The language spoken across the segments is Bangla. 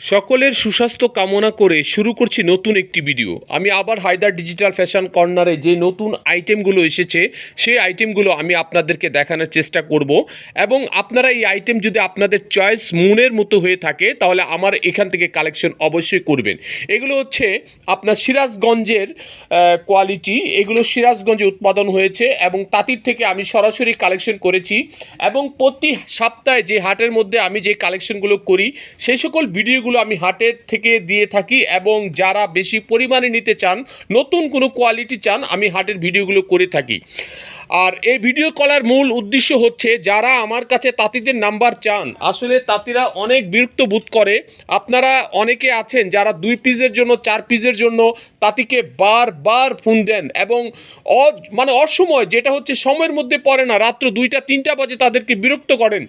সকলের সুস্বাস্থ্য কামনা করে শুরু করছি নতুন একটি ভিডিও আমি আবার হায়দার ডিজিটাল ফ্যাশন কর্নারে যে নতুন আইটেমগুলো এসেছে, সেই আইটেমগুলো আমি আপনাদেরকে দেখানোর চেষ্টা করব। এবং আপনারা এই আইটেম যদি আপনাদের চয়েস মনের মতো হয়ে থাকে, তাহলে আমার এখান থেকে কালেকশন অবশ্যই করবেন। এগুলো হচ্ছে আপনার সিরাজগঞ্জের কোয়ালিটি এগুলো সিরাজগঞ্জে উৎপাদন হয়েছে এবং তাঁতির থেকে আমি সরাসরি কালেকশন করেছি। এবং প্রতি সপ্তাহে যে হাটের মধ্যে আমি যে কালেকশনগুলো করি, সেই সকল ভিডিওগুলো আমি হাটের থেকে দিয়ে থাকি এবং যারা বেশি পরিমাণে নিতে চান, নতুন কোনো কোয়ালিটি চান, আমি হাটের ভিডিওগুলো করে থাকি। আর এই ভিডিও কলার মূল উদ্দেশ্য হচ্ছে যারা আমার কাছে তাঁতিদের নাম্বার চান, আসলে তাঁতিরা অনেক বিরক্ত বোধ করে। আপনারা অনেকে আছেন যারা দুই পিসের জন্য, চার পিসের জন্য তাঁতিকে বারবার ফোন দেন এবং অ মানে অসময়, যেটা হচ্ছে সময়ের মধ্যে পড়ে না, রাত্র দুইটা, তিনটা বাজে তাদেরকে বিরক্ত করেন।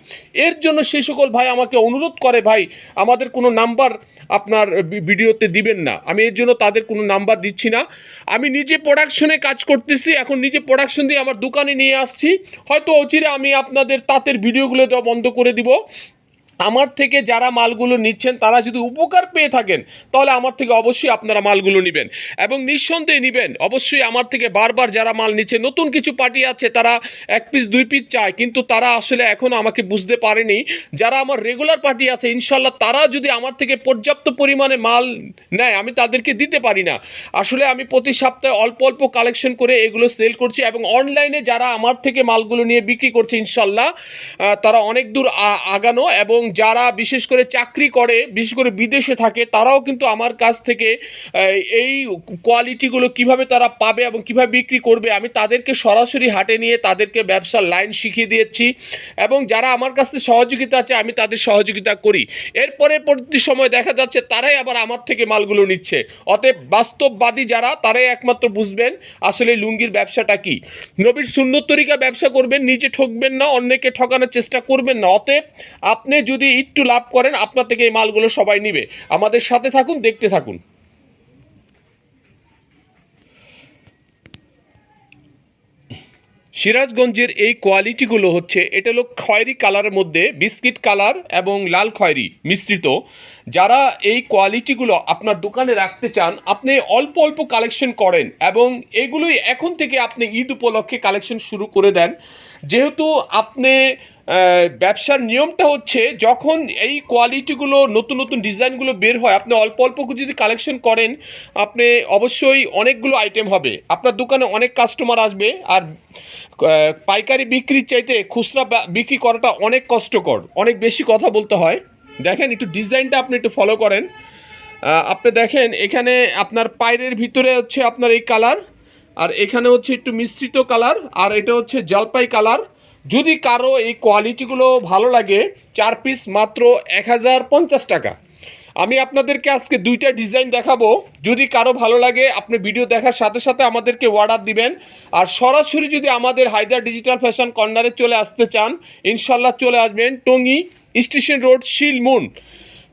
এর জন্য সেই সকল ভাই আমাকে অনুরোধ করে, ভাই, আমাদের কোনো নাম্বার আপনার ভিডিওতে দিবেন না। আমি এর জন্য তাদের কোনো নাম্বার দিচ্ছি না। আমি নিজে প্রোডাকশনে কাজ করতেছি, এখন নিজে প্রোডাকশন দিয়ে আমার দোকানে নিয়ে আসছি। হয়তো অচিরে আমি আপনাদের তাঁতের ভিডিওগুলো দেওয়া বন্ধ করে দিব। আমার থেকে যারা মালগুলো নিচ্ছেন, তারা যদি উপকার পেয়ে থাকেন, তাহলে আমার থেকে অবশ্যই আপনারা মালগুলো নেবেন। এবং নিঃসন্দেহে নেবেন, অবশ্যই আমার থেকে বারবার যারা মাল নিচ্ছে, নতুন কিছু পার্টি আছে, তারা এক পিস দুই পিস চায়, কিন্তু তারা আসলে এখনও আমাকে বুঝতে পারেনি। যারা আমার রেগুলার পার্টি আছে ইনশাল্লাহ তারা যদি আমার থেকে পর্যাপ্ত পরিমাণে মাল নেয়, আমি তাদেরকে দিতে পারি না। আসলে আমি প্রতি সপ্তাহে অল্প অল্প কালেকশন করে এগুলো সেল করছি এবং অনলাইনে যারা আমার থেকে মালগুলো নিয়ে বিক্রি করছে ইনশাল্লাহ তারা অনেক দূর আগানো এবং যারা বিশেষ করে চাকরি করে, বিশেষ করে বিদেশে থাকে, তারাও কিন্তু আমার কাছ থেকে এই কোয়ালিটিগুলো কীভাবে তারা পাবে এবং কীভাবে বিক্রি করবে, আমি তাদেরকে সরাসরি হাটে নিয়ে তাদেরকে ব্যবসার লাইন শিখিয়ে দিয়েছি এবং যারা আমার কাছ থেকে সহযোগিতা আছে, আমি তাদের সহযোগিতা করি। এরপরে পরবর্তী সময় দেখা যাচ্ছে, তারাই আবার আমার থেকে মালগুলো নিচ্ছে। অতএব বাস্তববাদী যারা, তারাই একমাত্র বুঝবেন আসলে লুঙ্গির ব্যবসাটা কি। নবীর সুন্দর তরিকা ব্যবসা করবেন নিজে ঠকবেন না, অন্যকে ঠকানোর চেষ্টা করবেন না। অতএব আপনি যদি একটু লাভ করেন, আপনার থেকে এই মালগুলো সবাই নিবে। আমাদের সাথে থাকুন, দেখতে থাকুন। সিরাজগঞ্জের এই কোয়ালিটিগুলো হচ্ছে, এটা হলো খয়েরি কালারের মধ্যে, বিস্কিট কালার এবং লাল খয়েরি মিশ্রিত। যারা এই কোয়ালিটিগুলো আপনার দোকানে রাখতে চান, আপনি অল্প অল্প কালেকশন করেন এবং এগুলোই এখন থেকে আপনি ঈদ উপলক্ষে কালেকশন শুরু করে দেন। যেহেতু আপনি ব্যবসার নিয়মটা হচ্ছে যখন এই কোয়ালিটিগুলো নতুন নতুন ডিজাইনগুলো বের হয়, আপনি অল্প অল্প যদি কালেকশন করেন, আপনি অবশ্যই অনেকগুলো আইটেম হবে। আপনার দোকানে অনেক কাস্টমার আসবে আর পাইকারি বিক্রির চাইতে খুচরা বিক্রি করাটা অনেক কষ্টকর, অনেক বেশি কথা বলতে হয়। দেখেন, একটু ডিজাইনটা আপনি একটু ফলো করেন। আপনি দেখেন, এখানে আপনার পায়ের ভিতরে হচ্ছে আপনার এই কালার আর এখানে হচ্ছে একটু মিশ্রিত কালার আর এটা হচ্ছে জলপাই কালার যদি কারও এই কোয়ালিটিগুলো ভালো লাগে, চার পিস মাত্র এক হাজার পঞ্চাশ টাকা। আমি আপনাদেরকে আজকে দুইটা ডিজাইন দেখাবো। যদি কারও ভালো লাগে, আপনি ভিডিও দেখার সাথে সাথে আমাদেরকে অর্ডার দিবেন। আর সরাসরি যদি আমাদের হায়দার ডিজিটাল ফ্যাশন কর্নারে চলে আসতে চান, ইনশাল্লাহ চলে আসবেন টঙ্গি স্টেশন রোড শিলমুন।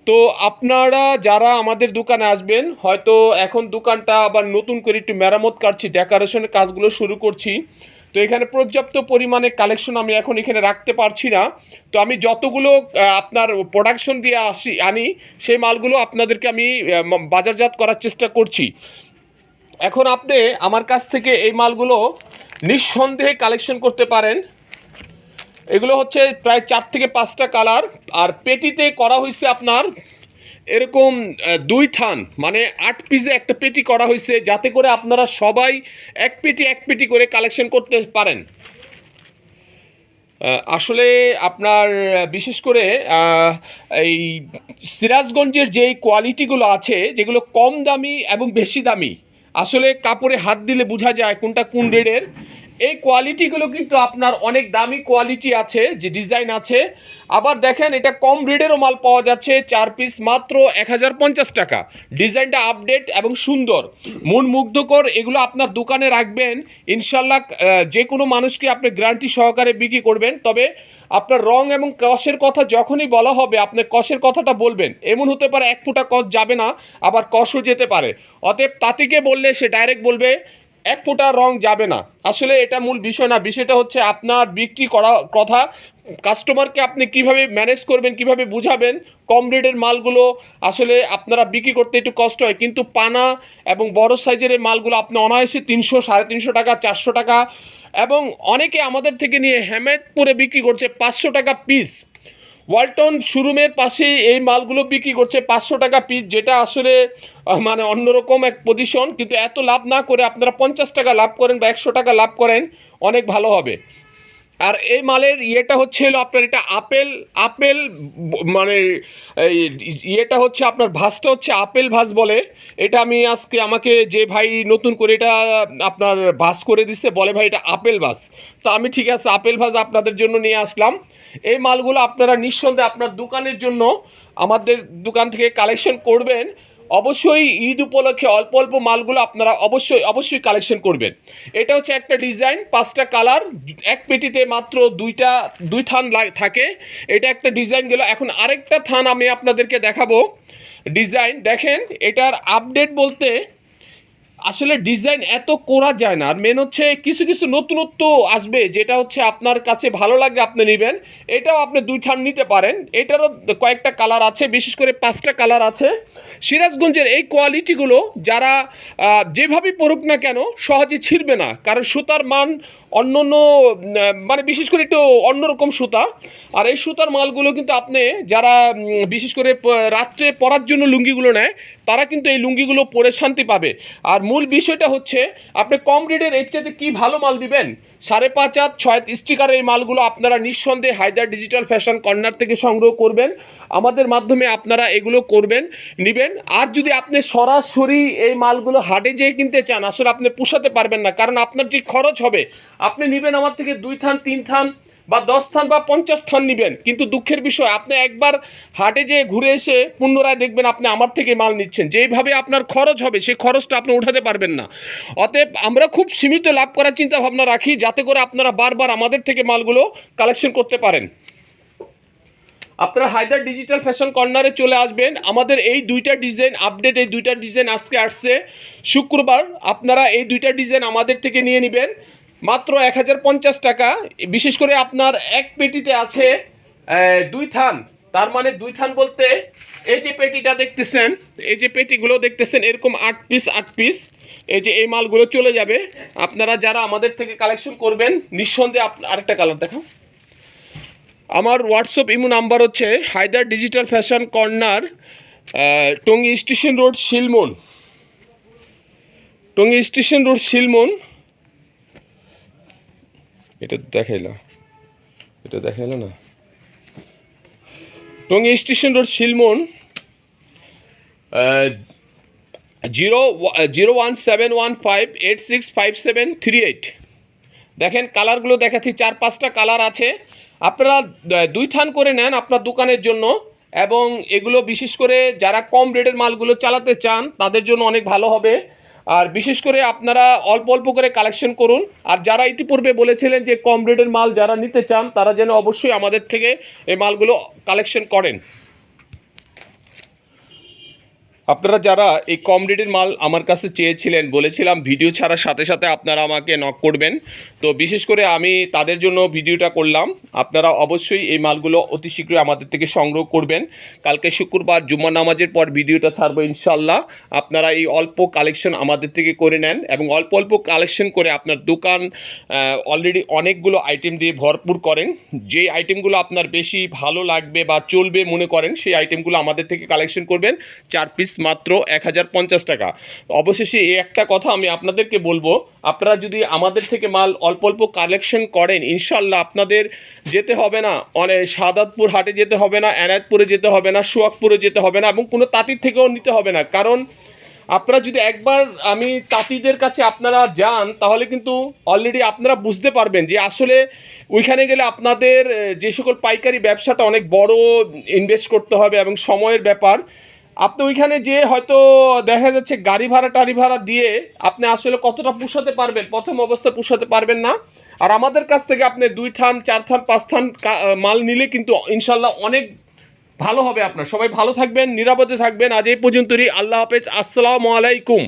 তো আপনারা যারা আমাদের দোকানে আসবেন, হয়তো এখন দোকানটা আবার নতুন করে একটু মেরামত কাটছি ডেকোরেশনের কাজগুলো শুরু করছি। তো এখানে পর্যাপ্ত পরিমাণে কালেকশন আমি এখন এখানে রাখতে পারছি না। তো আমি যতগুলো আপনার প্রোডাকশন দিয়ে আসি, আনি, সেই মালগুলো আপনাদেরকে আমি বাজারজাত করার চেষ্টা করছি। এখন আপনি আমার কাছ থেকে এই মালগুলো নিঃসন্দেহে কালেকশন করতে পারেন। এগুলো হচ্ছে প্রায় চার থেকে পাঁচটা কালার আর পেটিতে করা হয়েছে আপনার এরকম দুই থান মানে আট পিসে একটা পেটি করা হয়েছে, যাতে করে আপনারা সবাই এক পেটি এক পেটি করে কালেকশন করতে পারেন। আসলে আপনার বিশেষ করে এই সিরাজগঞ্জের যে কোয়ালিটিগুলো আছে, যেগুলো কম দামি এবং বেশি দামি, আসলে কাপড়ে হাত দিলে বোঝা যায় কোনটা কোন রেডের এই কোয়ালিটিগুলো কিন্তু আপনার অনেক দামি কোয়ালিটি আছে, যে ডিজাইন আছে। আবার দেখেন, এটা কম রেডেরও মাল পাওয়া যাচ্ছে, চার পিস মাত্র এক হাজার পঞ্চাশ টাকা। ডিজাইনটা আপডেট এবং সুন্দর। মন মুগ্ধকর, এগুলো আপনার দোকানে রাখবেন। ইনশাল্লাহ যে কোনো মানুষকে আপনি গ্যারান্টি সহকারে বিক্রি করবেন। তবে আপনার রং এবং কষের কথা যখনই বলা হবে, আপনি কষের কথাটা বলবেন। এমন হতে পারে এক ফুটা কষ যাবে না, আবার কষও যেতে পারে। অতএব তাঁতিকে বললে সে ডাইরেক্ট বলবে এক ফোঁটা রং যাবে না। আসলে এটা মূল বিষয় না, বিষয়টা হচ্ছে আপনার বিক্রি করা কথা। কাস্টমারকে আপনি কীভাবে ম্যানেজ করবেন, কীভাবে বুঝাবেন, কম রেটের মালগুলো আসলে আপনারা বিক্রি করতে একটু কষ্ট হয়। কিন্তু পানা এবং বড় সাইজের মালগুলো আপনি অনায়াসে তিনশো, সাড়ে তিনশো টাকা, চারশো টাকা এবং অনেকে আমাদের থেকে নিয়ে হেমেদপুরে বিক্রি করছে পাঁচশো টাকা পিস ওয়ালটন শোরুমের পাশেই এই মালগুলো বিক্রি করছে পাঁচশো টাকা পিস যেটা আসলে মানে অন্যরকম এক পজিশন কিন্তু এত লাভ না করে আপনারা পঞ্চাশ টাকা লাভ করেন বা একশো টাকা লাভ করেন, অনেক ভালো হবে। আর এই মালের ইয়েটা হচ্ছে হলো আপনার এটা আপেল আপেল মানে ইয়েটা হচ্ছে আপনার ভাসটা হচ্ছে আপেল ভাস বলে। এটা আমি আজকে আমাকে যে ভাই নতুন করে এটা আপনার ভাস করে দিচ্ছে বলে ভাই এটা আপেল ভাস তো আমি ঠিক আছে, আপেল ভাস আপনাদের জন্য নিয়ে আসলাম। এই মালগুলো আপনারা নিঃসন্দেহে আপনার দোকানের জন্য আমাদের দোকান থেকে কালেকশন করবেন। অবশ্যই ঈদ উপলক্ষে অল্প অল্প মালগুলো আপনারা অবশ্যই অবশ্যই কালেকশন করবেন। এটা হচ্ছে একটা ডিজাইন পাঁচটা কালার এক পেটিতে মাত্র দুইটা, দুই থান থাকে। এটা একটা ডিজাইন গেল। এখন আরেকটা থান আমি আপনাদেরকে দেখাবো। ডিজাইন দেখেন, এটার আপডেট বলতে আসলে ডিজাইন এত করা যায় না। আর মেন হচ্ছে কিছু কিছু নতুনত্ব আসবে যেটা হচ্ছে আপনার কাছে ভালো লাগবে আপনি নেবেন। এটাও আপনি দুই ঠান নিতে পারেন। এটারও কয়েকটা কালার আছে, বিশেষ করে পাঁচটা কালার আছে। সিরাজগঞ্জের এই কোয়ালিটিগুলো যারা যেভাবে পড়ুক না কেন, সহজে ছিঁড়বে না। কারণ সুতার মান অন্য অন্য মানে বিশেষ করে একটু অন্যরকম সুতা। আর এই সুতার মালগুলো কিন্তু আপনি যারা বিশেষ করে রাত্রে পরার জন্য লুঙ্গিগুলো নেয়, তারা কিন্তু এই লুঙ্গিগুলো পরে শান্তি পাবে। আর মূল বিষয়টা হচ্ছে, আপনি কম রেটের এর চাইতে কী ভালো মাল দিবেন? সাড়ে পাঁচ হাত ছয় স্টিকারের এই মালগুলো আপনারা নিঃসন্দেহে হায়দার ডিজিটাল ফ্যাশন কর্নার থেকে সংগ্রহ করবেন। আমাদের মাধ্যমে আপনারা এগুলো করবেন, নিবেন। আর যদি আপনি সরাসরি এই মালগুলো হাটে যেয়ে কিনতে চান, আসলে আপনি পোষাতে পারবেন না। কারণ আপনার যে খরচ হবে, আপনি নেবেন আমার থেকে দুই থান, তিন থান বা দশ স্থান বা পঞ্চাশ স্থান নেবেন। কিন্তু দুঃখের বিষয়, আপনি একবার হাটে যেয়ে ঘুরে এসে পুনরায় দেখবেন আপনি আমার থেকে মাল নিচ্ছেন। যেইভাবে আপনার খরচ হবে সেই খরচটা আপনি উঠাতে পারবেন না। অতএব আমরা খুব সীমিত লাভ করার চিন্তা ভাবনা রাখি, যাতে করে আপনারা বারবার আমাদের থেকে মালগুলো কালেকশন করতে পারেন। আপনারা হায়দার ডিজিটাল ফ্যাশন কর্নারে চলে আসবেন। আমাদের এই দুইটা ডিজাইন আপডেট এই দুইটা ডিজাইন আজকে আসছে। শুক্রবার আপনারা এই দুইটা ডিজাইন আমাদের থেকে নিয়ে নেবেন। মাত্র এক হাজার পঞ্চাশ টাকা। বিশেষ করে আপনার এক পেটিতে আছে দুই থান। তার মানে দুই থান বলতে এই যে পেটিটা দেখতেছেন, এই যে পেটিগুলো দেখতেছেন, এরকম আট পিস আট পিস এই যে এই মালগুলো চলে যাবে। আপনারা যারা আমাদের থেকে কালেকশন করবেন, নিঃসন্দেহে আরেকটা কালার দেখাও। আমার হোয়াটসঅ্যাপ ইমো নাম্বার হচ্ছে Haider digital fashion corner Tongi station road Shilmon Tongi station road Shilmon এটা দেখাইলা। এটা দেখাইলা না? Tongi station road Shilmon zero zero one seven one five eight six five seven three eight. দেখেন কালারগুলো দেখাচ্ছি, চার পাঁচটা কালার আছে। আপনারা দুই থান করে নেন আপনার দোকানের জন্য এবং এগুলো বিশেষ করে যারা কম রেটের মালগুলো চালাতে চান, তাদের জন্য অনেক ভালো হবে। আর বিশেষ করে আপনারা অল্প অল্প করে কালেকশন করুন। আর যারা ইতিপূর্বে বলেছিলেন যে কম রেটের মাল যারা নিতে চান, তারা যেন অবশ্যই আমাদের থেকে এই মালগুলো কালেকশন করেন। আপনারা যারা এই কম রেটের মাল আমার কাছে চেয়েছিলেন, বলেছিলাম ভিডিও ছাড়ার সাথে সাথে আপনারা আমাকে নক করবেন। তো বিশেষ করে আমি তাদের জন্য ভিডিওটা করলাম। আপনারা অবশ্যই এই মালগুলো অতি শীঘ্রই আমাদের থেকে সংগ্রহ করবেন। কালকে শুক্রবার জুম্মা নামাজের পর ভিডিওটা ছাড়বো ইনশাল্লাহ আপনারা এই অল্প কালেকশন আমাদের থেকে করে নেন এবং অল্প অল্প কালেকশন করে আপনার দোকান অলরেডি অনেকগুলো আইটেম দিয়ে ভরপুর করেন। যে আইটেমগুলো আপনার বেশি ভালো লাগবে বা চলবে মনে করেন, সেই আইটেমগুলো আমাদের থেকে কালেকশন করবেন। চার পিস মাত্র এক হাজার পঞ্চাশ টাকা। অবশেষে এই একটা কথা আমি আপনাদেরকে বলব, আপনারা যদি আমাদের থেকে মাল অল্প অল্প কালেকশন করেন ইনশাল্লাহ আপনাদের যেতে হবে না। অনেক সাদাতপুর হাটে যেতে হবে না, এনায়তপুরে যেতে হবে না সুয়াকপুরে যেতে হবে না এবং কোনো তাঁতির থেকেও নিতে হবে না। কারণ আপনারা যদি একবার আমি তাঁতিদের কাছে আপনারা যান, তাহলে কিন্তু অলরেডি আপনারা বুঝতে পারবেন যে আসলে ওইখানে গেলে আপনাদের যে সকল পাইকারি ব্যবসাটা অনেক বড় ইনভেস্ট করতে হবে এবং সময়ের ব্যাপার। আপনি ওইখানে যে হয়তো দেখা যাচ্ছে গাড়ি ভাড়া, টাড়ি ভাড়া দিয়ে আপনি আসলে কতটা পুষাতে পারবেন? প্রথম অবস্থায় পুষাতে পারবেন না। আর আমাদের কাছ থেকে আপনি দুই থান, চার থান, পাঁচ থান মাল নিলে কিন্তু ইনশাল্লাহ অনেক ভালো হবে আপনার। সবাই ভালো থাকবেন, নিরাপদে থাকবেন। আজ এই পর্যন্তই। আল্লাহ হাফেজ। আসসালামু আলাইকুম।